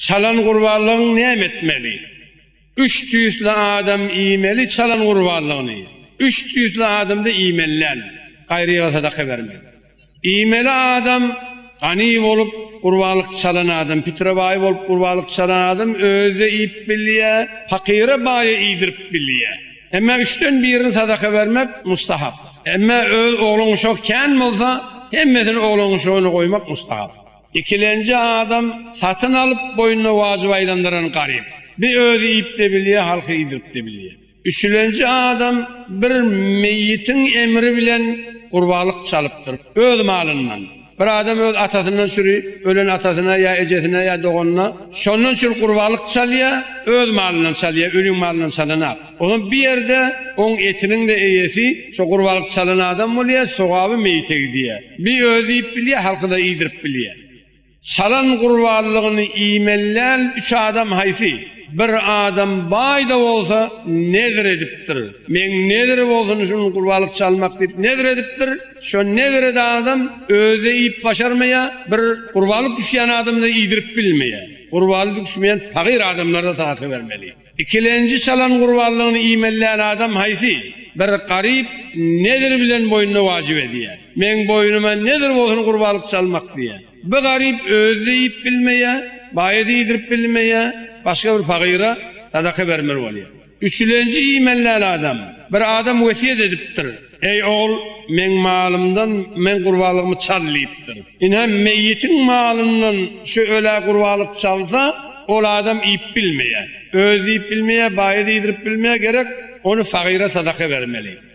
çalan kurbanlığını ne etmeli? Üç tüyüslü adam iğmeli çalan kurbanlığını. Üç tüyüslü adam da iğmeliler. Gayrıya sadaka vermeli. İğmeli adam gani olup kurbalık çalan adam, pitrebayi olup kurbalık çalan adam özde iyip bilye, fakire bayi iyidirip bilye. Ama üçten birini sadaka vermek mustahap. Ama öz oğlun şokken olsa hemmesini oğlun şoğunu koymak mustahap. İkilenci adam satın alıp boynuna vacip aylandıran garip. Bir özü iyip de bilye, halkı iyidirip de bilye. Üçüncü adam bir meyyitin emri bilen kurbalık çalıptır. Öz malından. Bir adam öz atasından sürü, ölen atasına ya ecesine ya doğanına. Şondan sürü kurbalık çalıyor, öz malından çalıyor, ölüm malından çalına. Onun bir yerde onun etinin de eyesi, şu kurbalık çalan adam oluyor, sokabı meyite gidiyor. Bir özleyip biliyor, halkı da iyidirip biliyor. Çalan kurbağalığını imeller üç adam haysi. Bir adam bayda olsa nedir ediptir? Men nedir olsun şunun kurbalık çalmak deyip nedir ediptir? Şu nedir edi adam öze iyip başarmaya bir kurbalık düşen adamı da iyidirip bilmeye. Kurbalık düşmeyen fakir adamlara takip vermeli. İkilenci çalan kurbanlığını imelleyen adam haysi. Bir garip nedir bilen boynuna vacip ediyor. Men boynuma nedir olsun kurbalık çalmak diye. Bir garip özleyip bilmeye, bayet iyidirip bilmeye, başka bir fakire sadaka vermeli oluyor. Üçüncü imelleyen adam. Bir adam vesiyet ediptir. Ey oğul men malımdan men kurbalığımı çallayıptır. İnan meyyitin malından şu öyle kurbalık çalsa o adam iyip bilmeye, özleyip bilmeye, bayet iyidirip bilmeye gerek onu fakire sadaka vermeli.